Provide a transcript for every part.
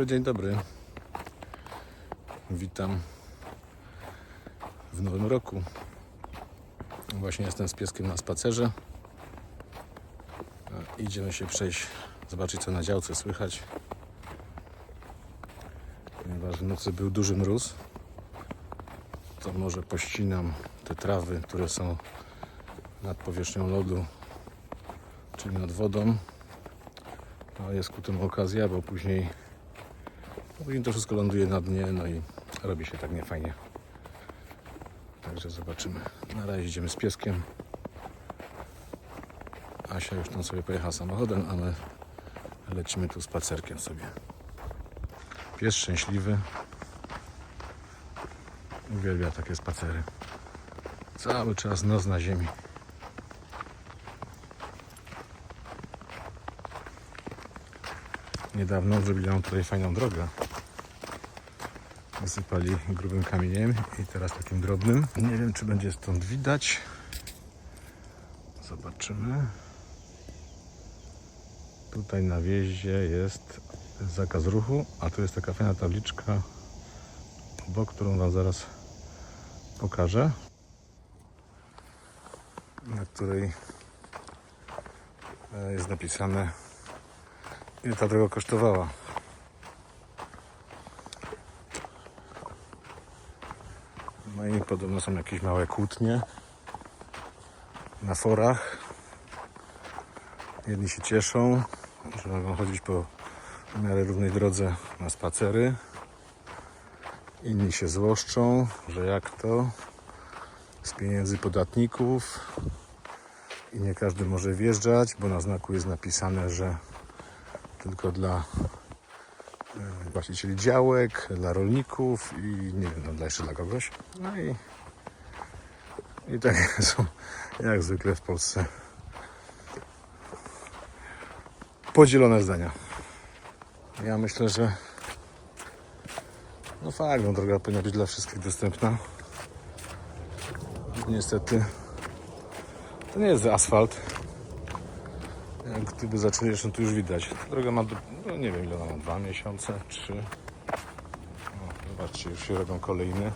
dobry, dzień dobry. Witam w nowym roku. Właśnie jestem z pieskiem na spacerze. A Idziemy się przejść, zobaczyć co na działce słychać. Ponieważ w nocy był duży mróz, to może pościnam te trawy, które są nad powierzchnią lodu, czyli nad wodą. No, jest ku temu okazja, bo później, później to wszystko ląduje na dnie, no i robi się tak niefajnie. Także zobaczymy. Na razie idziemy z pieskiem. Asia już tam sobie pojechała samochodem, a my lecimy tu spacerkiem sobie. Pies szczęśliwy. Uwielbia takie spacery. Cały czas nos na ziemi. Niedawno zrobili nam tutaj fajną drogę. Wysypali grubym kamieniem i teraz takim drobnym. Nie wiem, czy będzie stąd widać. Zobaczymy. Tutaj na wjeździe jest zakaz ruchu, a tu jest taka fajna tabliczka obok, którą Wam zaraz pokażę. Na której e, jest napisane ile ta droga kosztowała. No i podobno są jakieś małe kłótnie na forach. Jedni się cieszą, że mogą chodzić po w miarę równej drodze na spacery. Inni się złoszczą, że jak to z pieniędzy podatników i nie każdy może wjeżdżać, bo na znaku jest napisane, że tylko dla właścicieli działek, dla rolników i nie wiem, no, dla jeszcze dla kogoś. No i, i tak są jak zwykle w Polsce podzielone zdania. Ja myślę, że no fakt, no droga powinna być dla wszystkich dostępna. Niestety to nie jest asfalt. Gdyby zaczęli, zresztą tu już widać. Droga ma, no nie wiem ile ona ma, dwa miesiące, trzy. O, zobaczcie, już się robią kolejne.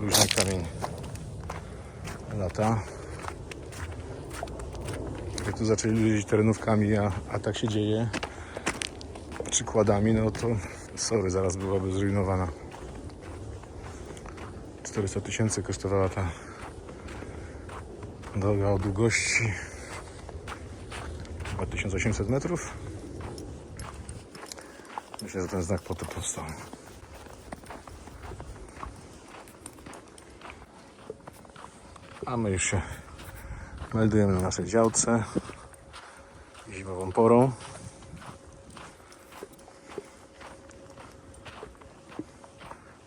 Luźny kamień lata. Jak tu zaczęli jeździć terenówkami, a, a tak się dzieje przykładami, no to sorry, zaraz byłaby zrujnowana. 400 tysięcy kosztowała ta droga o długości chyba 1800 metrów. Myślę, że ten znak po to powstał. A my już się meldujemy na naszej działce zimową porą.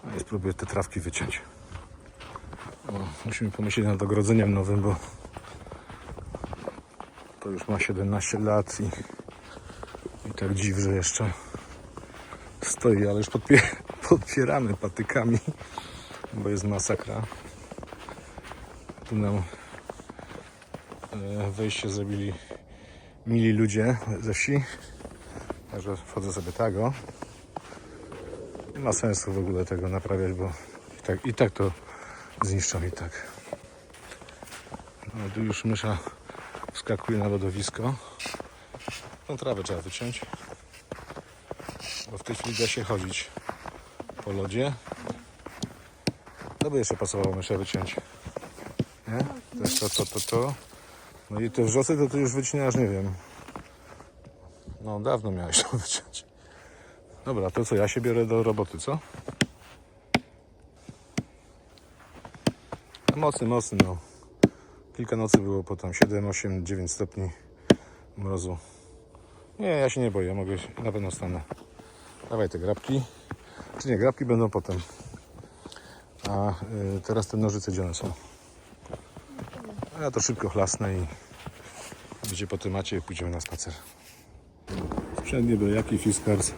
A spróbuję te trawki wyciąć. O, musimy pomyśleć nad ogrodzeniem nowym, bo to już ma 17 lat i, i tak dziw, że jeszcze stoi, ale już podpie, podpieramy patykami, bo jest masakra. Tu nam e, wejście zrobili mili ludzie ze wsi. Także wchodzę sobie tak o. Nie ma sensu w ogóle tego naprawiać, bo i tak, i tak to zniszczą i tak. No, tu już mysza wskakuje na lodowisko. Tą trawę trzeba wyciąć. Bo w tej chwili da się chodzić po lodzie. To by jeszcze pasowało myszę wyciąć. Nie? Też to, to, to, to. No i te wrzosy to ty już wycinasz, nie wiem. No dawno miałeś to wyciąć. Dobra, to co, ja się biorę do roboty, co? Mocny, mocny, no. Kilka nocy było po tam 7, 8, 9 stopni mrozu. Nie, ja się nie boję, ja mogę, na pewno stanę. Dawaj te grabki. Czy nie, grabki będą potem. A y, teraz te nożyce gdzie one są? A ja to szybko chlasnę i będzie po temacie i pójdziemy na spacer. Sprzęt nie był jaki Fiskars.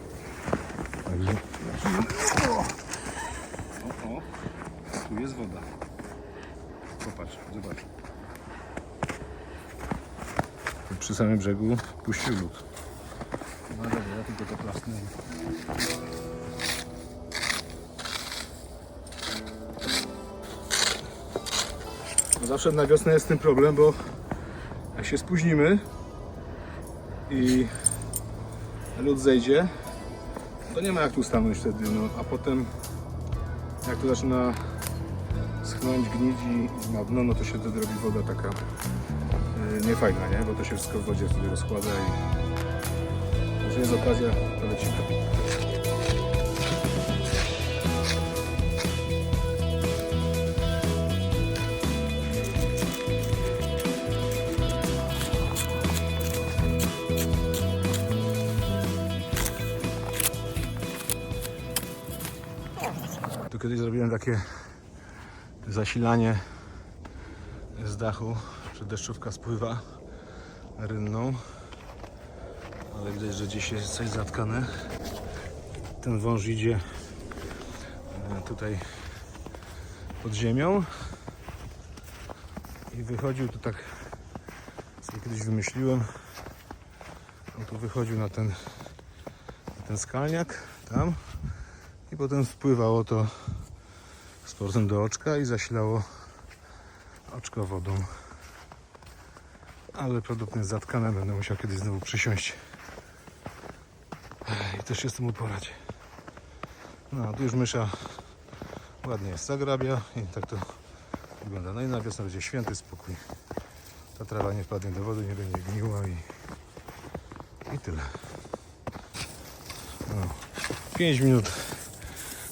Także... O, o, tu jest woda. Popatrz, zobacz. Przy samym brzegu puścił lód. No dobra, ja tylko to plasnę. No zawsze na wiosnę jest ten problem, bo jak się spóźnimy i lód zejdzie, to nie ma jak tu stanąć wtedy, no a potem jak to zaczyna schnąć, gnić i na dno, no to się wtedy robi woda taka niefajna, nie? Bo to się wszystko w wodzie wtedy rozkłada i że jest okazja, to lecimy. Tu kiedyś zrobiłem takie zasilanie z dachu, że deszczówka spływa rynną ale widać, że gdzieś jest coś zatkane. Ten wąż idzie e, tutaj pod ziemią i wychodził tu tak, sobie kiedyś wymyśliłem, on tu wychodził na ten, na ten skalniak tam i potem wpływało to z powrotem do oczka i zasilało oczko wodą. Ale jest zatkany, będę musiał kiedyś znowu przysiąść i też się z tym uporać. No, tu już mysza ładnie jest zagrabia i tak to wygląda. No i na wiosnę będzie święty spokój. Ta trawa nie wpadnie do wody, nie będzie gniła i, i tyle. No, 5 minut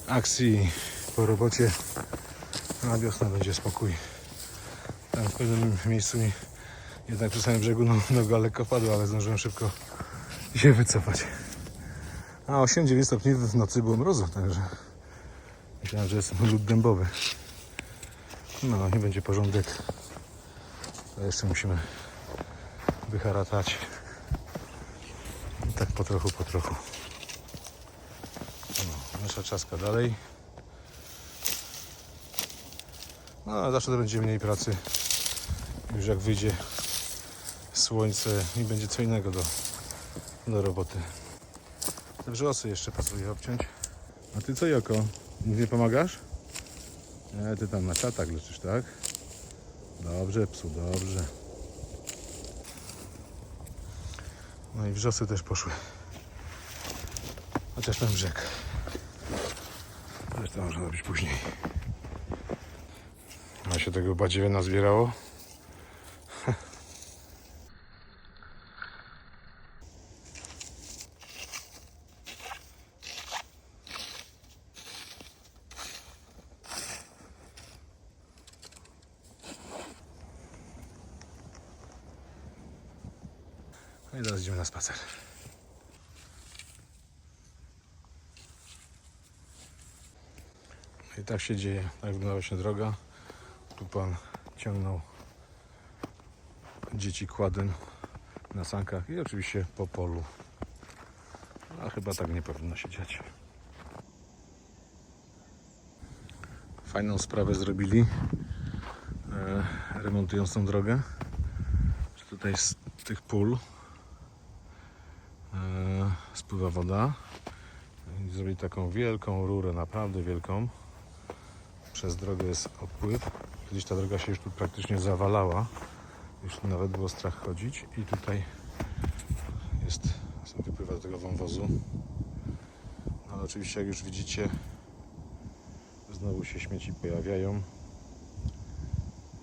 akcji po robocie. Na wiosnę będzie spokój. Tam w pewnym miejscu mi jednak przy samym brzegu no, noga lekko padła, ale zdążyłem szybko się wycofać. A 8-9 stopni w nocy było mrozu, także myślałem, że jest lód dębowy. No i będzie porządek. To jeszcze musimy wyharatać. I tak po trochu, po trochu. No, nasza czaska dalej. No, ale zawsze to będzie mniej pracy. Już jak wyjdzie słońce i będzie co innego do, do roboty. Te wrzosy jeszcze pasuje obciąć. A ty co, Joko? Nic nie pomagasz? Nie, ty tam na czatach leczysz, tak? Dobrze, psu, dobrze. No i wrzosy też poszły. Chociaż ten brzeg. Ale to można robić później. A się tego badziewie nazbierało. No i teraz idziemy na spacer. No i tak się dzieje, tak wyglądała się droga. Tu pan ciągnął dzieci kładyn na sankach i oczywiście po polu. A chyba tak nie powinno się dziać. Fajną sprawę zrobili, e, remontując tą drogę. Tutaj z tych pól spływa woda. Zrobili taką wielką rurę, naprawdę wielką. Przez drogę jest odpływ. Kiedyś ta droga się już tu praktycznie zawalała. Już tu nawet było strach chodzić. I tutaj jest, wypływa do tego wąwozu. Ale oczywiście jak już widzicie, znowu się śmieci pojawiają.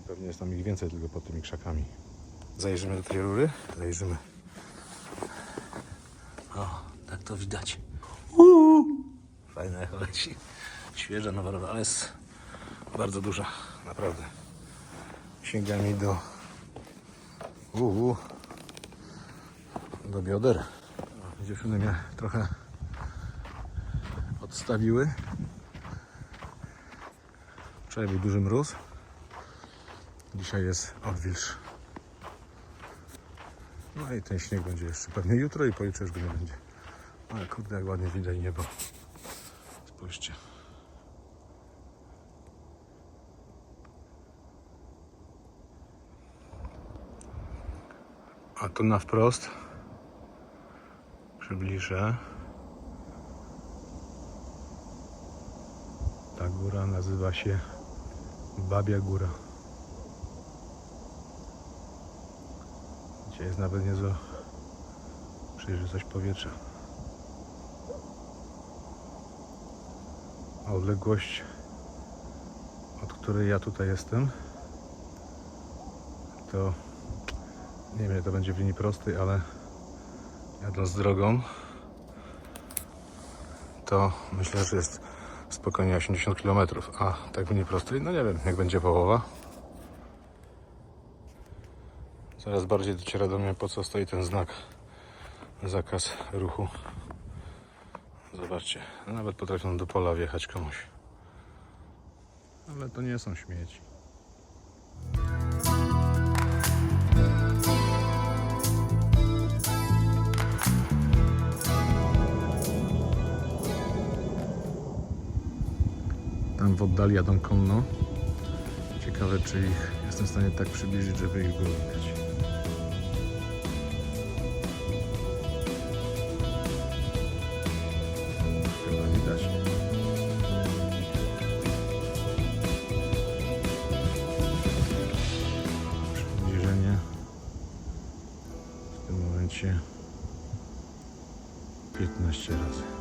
Pewnie jest tam ich więcej tylko pod tymi krzakami. Zajrzymy do tej rury. Zajrzymy. O, tak to widać. Uuu, fajne echo leci. Świeża, nowa rowa, ale jest bardzo duża, naprawdę. Sięga mi do uuu, do bioder. Dziewczyny mnie trochę odstawiły. Wczoraj był duży mróz. Dzisiaj jest odwilż. No i ten śnieg będzie jeszcze pewnie jutro i pojutrze już go nie będzie. Ale kurde, jak ładnie widać niebo. Spójrzcie. A tu na wprost, przy przybliżę. Ta góra nazywa się Babia Góra. Gdzie jest nawet niezła przejrzystość powietrza. A odległość, od której ja tutaj jestem, to nie wiem, to będzie w linii prostej, ale jadąc drogą, to myślę, że jest spokojnie 80 km, a tak w linii prostej, no nie wiem, jak będzie połowa. Coraz bardziej dociera do mnie, po co stoi ten znak zakaz ruchu. Zobaczcie, nawet potrafią do pola wjechać komuś. Ale to nie są śmieci. Tam w oddali jadą konno. Ciekawe, czy ich jestem w stanie tak przybliżyć, żeby ich było widać. W tym momencie 15 razy.